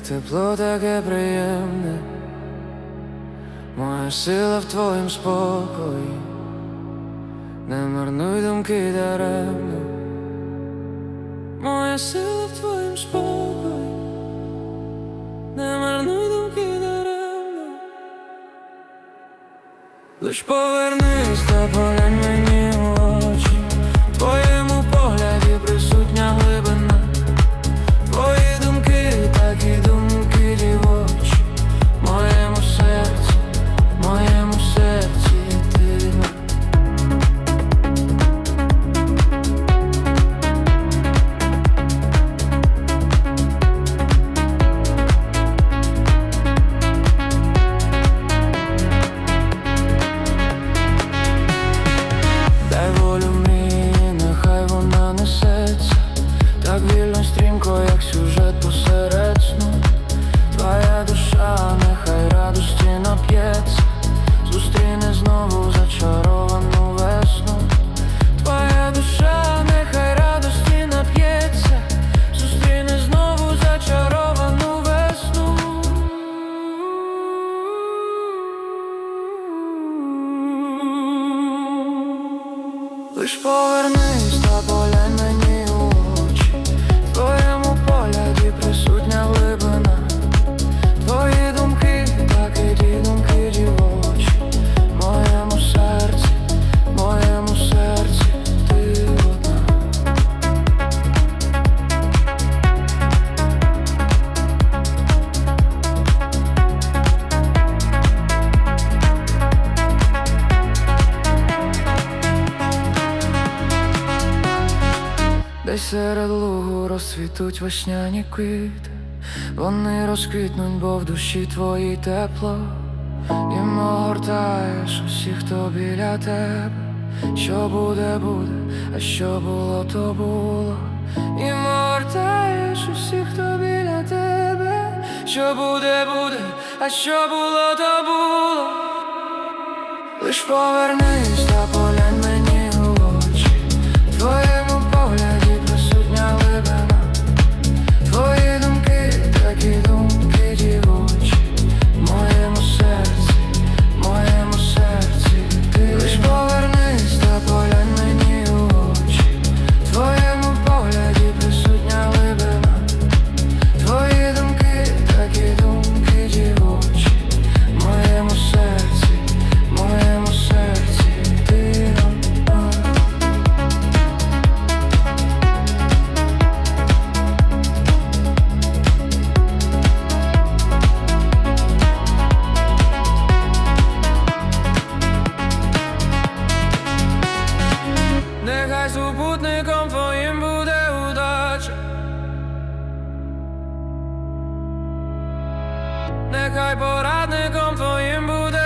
тепло таке приємне, моя сила в твоїм спокої, не марнуй думки даремно, моя сила в твоїм спокої, не марнуй думки даремно. Лиш повернись та поглянь стрімко, як сюжет посеред Твоя душа, нехай радості нап'ється. Зустріне знову зачаровану весну. Твоя душа, нехай радості нап'ється. Зустріне знову зачаровану весну. Лиш повернись та поглянь мені серед лугу розцвітуть весняні квіти, вони розквітнуть, бо в душі твоїй тепло, і огортаєш усіх, хто біля тебе, що буде, буде, а що було, то було, і огортаєш усіх, хто біля тебе, що буде, буде, а що було, то було. Лиш повернись та поглянь Nechaj poradne kom tvojim bude